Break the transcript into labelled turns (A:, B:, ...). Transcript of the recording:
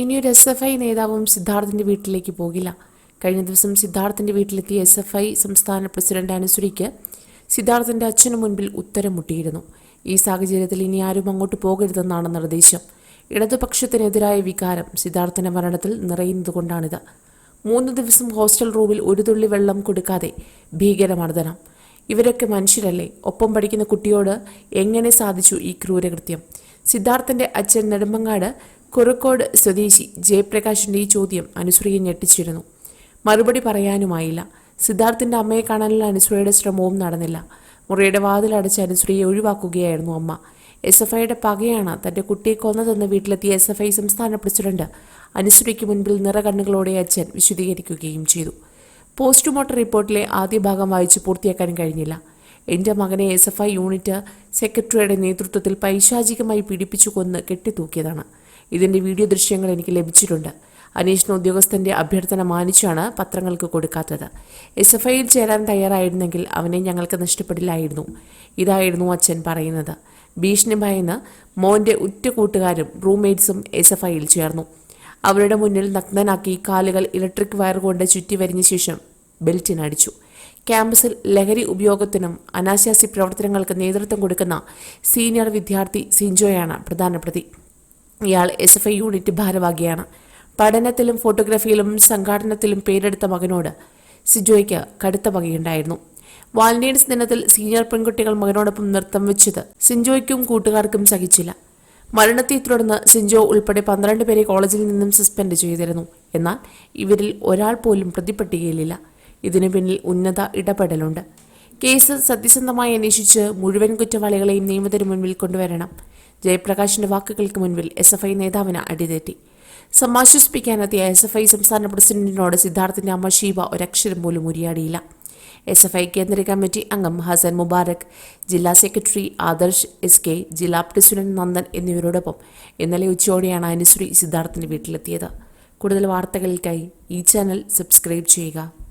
A: ഇനിയൊരു S F I നേതാവും സിദ്ധാർത്ഥിന്റെ വീട്ടിലേക്ക് പോകില്ല. കഴിഞ്ഞ ദിവസം സിദ്ധാർത്ഥിന്റെ വീട്ടിലെത്തിയ എസ് എഫ് ഐ സംസ്ഥാന പ്രസിഡന്റ് അനുശ്രീക്ക് സിദ്ധാർത്ഥിന്റെ അച്ഛനു മുൻപിൽ ഉത്തരം മുട്ടിയിരുന്നു ഈ സാഹചര്യത്തിൽ ഇനി ആരും അങ്ങോട്ട് പോകരുതെന്നാണ് നിർദ്ദേശം. ഇടതുപക്ഷത്തിനെതിരായ വികാരം സിദ്ധാർത്ഥിന്റെ മരണത്തിൽ നിറയുന്നതുകൊണ്ടാണിത്. മൂന്ന് ദിവസം ഹോസ്റ്റൽ റൂമിൽ ഒരു തുള്ളി വെള്ളം കൊടുക്കാതെ ഭീകരമർദ്ദനം. ഇവരൊക്കെ മനുഷ്യരല്ലേ? ഒപ്പം പഠിക്കുന്ന കുട്ടിയോട് എങ്ങനെ സാധിച്ചു ഈ ക്രൂരകൃത്യം? സിദ്ധാർത്ഥന്റെ അച്ഛൻ നെടുമ്പങ്ങാട് കുറുക്കോട് സ്വദേശി ജയപ്രകാശിന്റെ ഈ ചോദ്യം അനുശ്രീയെ ഞെട്ടിച്ചിരുന്നു. മറുപടി പറയാനുമായില്ല. സിദ്ധാർത്ഥിന്റെ അമ്മയെ കാണാനുള്ള അനുശ്രീയുടെ ശ്രമവും നടന്നില്ല. മുറിയുടെ വാതിലടച്ച് അനുശ്രീയെ ഒഴിവാക്കുകയായിരുന്നു അമ്മ. എസ് എഫ് ഐയുടെ പകയാണ് തന്റെ കുട്ടിയെ കൊന്നതെന്ന് വീട്ടിലെത്തിയ എസ് എഫ് ഐ സംസ്ഥാന പ്രസിഡന്റ് അനുശ്രീക്ക് മുൻപിൽ നിറകണ്ണുകളോടെ അച്ഛൻ വിശദീകരിക്കുകയും ചെയ്തു. പോസ്റ്റ്മോർട്ടം റിപ്പോർട്ടിലെ ആദ്യ ഭാഗം വായിച്ച് പൂർത്തിയാക്കാൻ കഴിഞ്ഞില്ല. എന്റെ മകനെ എസ് എഫ് ഐ യൂണിറ്റ് സെക്രട്ടറിയുടെ നേതൃത്വത്തിൽ പൈശാചികമായി പീഡിപ്പിച്ചു കൊന്ന് കെട്ടിത്തൂക്കിയതാണ്. ഇതിന്റെ വീഡിയോ ദൃശ്യങ്ങൾ എനിക്ക് ലഭിച്ചിട്ടുണ്ട്. അന്വേഷണ ഉദ്യോഗസ്ഥന്റെ അഭ്യർത്ഥന മാനിച്ചാണ് പത്രങ്ങൾക്ക് കൊടുക്കാത്തത്. എസ് എഫ് ഐയിൽ ചേരാൻ തയ്യാറായിരുന്നെങ്കിൽ അവനെ ഞങ്ങൾക്ക് നഷ്ടപ്പെടില്ലായിരുന്നു. ഇതായിരുന്നു അച്ഛൻ പറയുന്നത്. ഭീഷണി ഭയന്ന് മോന്റെ ഉറ്റ കൂട്ടുകാരും റൂംമേറ്റ്സും എസ് എഫ് ഐയിൽ ചേർന്നു. അവരുടെ മുന്നിൽ നഗ്നനാക്കി കാലുകൾ ഇലക്ട്രിക് വയർ കൊണ്ട് ചുറ്റി വരിഞ്ഞ ശേഷം ബെൽറ്റിനടിച്ചു. ക്യാമ്പസിൽ ലഹരി ഉപയോഗത്തിനും അനാശാസി പ്രവർത്തനങ്ങൾക്ക് നേതൃത്വം കൊടുക്കുന്ന സീനിയർ വിദ്യാർത്ഥി സിൻജോയാണ് പ്രധാന പ്രതി. ഇയാൾ എസ് എഫ് ഐ യൂണിറ്റ് ഭാരവാഹിയാണ്. പഠനത്തിലും ഫോട്ടോഗ്രാഫിയിലും സംഘാടനത്തിലും പേരെടുത്ത മകനോട് സിജോയ്ക്ക് കടുത്ത വകയുണ്ടായിരുന്നു. വാലന്റൈൻസ് ദിനത്തിൽ സീനിയർ പെൺകുട്ടികൾ മകനോടൊപ്പം നൃത്തം വെച്ചത് സിൻജോയ്ക്കും കൂട്ടുകാർക്കും സഹിച്ചില്ല. മരണത്തെ തുടർന്ന് സിൻജോ ഉൾപ്പെടെ പന്ത്രണ്ട് പേരെ കോളേജിൽ നിന്നും സസ്പെൻഡ് ചെയ്തിരുന്നു. എന്നാൽ ഇവരിൽ ഒരാൾ പോലും പ്രതിപട്ടികയിലില്ല ഇതിനു പിന്നിൽ ഉന്നത ഇടപെടലുണ്ട്. കേസ് സത്യസന്ധമായി അന്വേഷിച്ച് മുഴുവൻ കുറ്റവാളികളെയും നിയമത്തിന് മുൻപിൽ കൊണ്ടുവരണം. ജയപ്രകാശിന്റെ വാക്കുകൾക്ക് മുൻപിൽ എസ് എഫ് ഐ നേതാവിന് അടിതെറ്റി. സമാശ്വസിപ്പിക്കാനെത്തിയ എസ് എഫ് ഐ സംസ്ഥാന പ്രസിഡന്റിനോട് സിദ്ധാർത്ഥിന്റെ അമ്മ ഷീബ ഒരക്ഷരം പോലും ഉരിയാടിയില്ല. എസ് എഫ് ഐ കേന്ദ്ര കമ്മിറ്റി അംഗം ഹസൻ മുബാറക് ജില്ലാ സെക്രട്ടറി ആദർശ് എസ് കെ ജില്ലാ പ്രസിഡന്റ് നന്ദൻ എന്നിവരോടൊപ്പം ഇന്നലെ ഉച്ചയോടെയാണ് അനുശ്രീ സിദ്ധാർത്ഥിന്റെ വീട്ടിലെത്തിയത്. കൂടുതൽ വാർത്തകൾക്കായി ഈ ചാനൽ സബ്സ്ക്രൈബ് ചെയ്യുക.